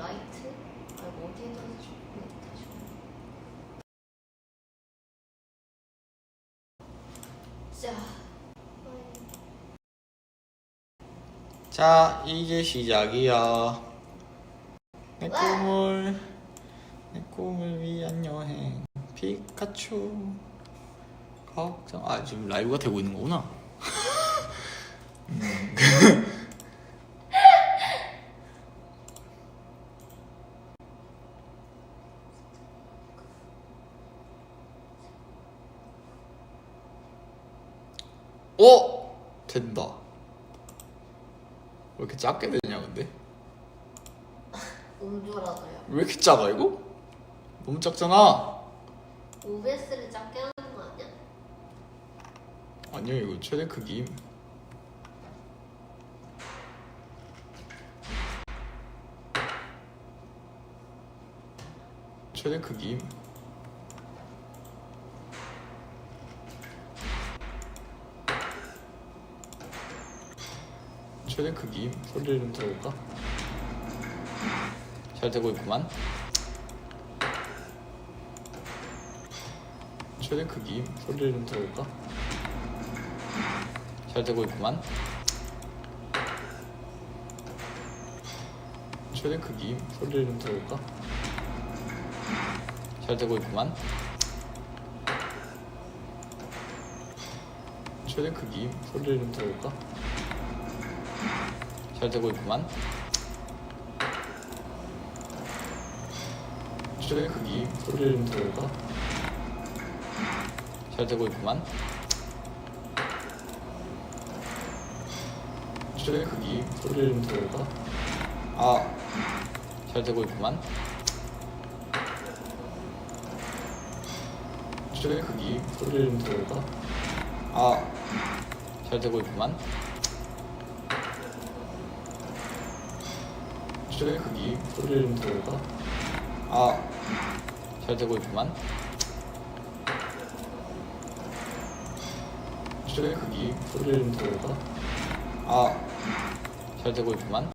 어떻게 떨어지죠? 네, 다시. 자, 자, 이제 시작이야. 내 와! 꿈을, 내 꿈을 위한 여행. 피카츄. 걱정. 아, 지금 라이브가 되고 있는 거구나. 음. 오! 된다. 왜 이렇게 작게 되냐 근데? 음주라서요. 왜 이렇게 작아 이거? 너무 작잖아. OBS를 작게 하는 거 아니야? 아니요 이거 최대 크기. 최대 크기. 최대 크기 소리를 좀 들어볼까? 잘 되고 있구만. 최대 크기 소리를 좀 들어볼까? 잘 되고 있구만. 최대 크기 소리를 좀 들어볼까? 잘 되고 있구만. 최대 크기 소리를 좀 들어볼까? 잘 되고 있구만. 최대 크기 소리를 좀 들어볼까? 잘 되고 있구만. 최대 크기 소리를 좀 들어볼까? 아, 잘 되고 있구만. 최대 크기 소리를 좀 들어볼까? 아, 잘 되고 있구만. 최대 크기 소리를 좀 들어볼까? 아, 잘 되고 있구만. 최대 크기 소리를 좀 들어볼까? 아, 잘 되고 있구만.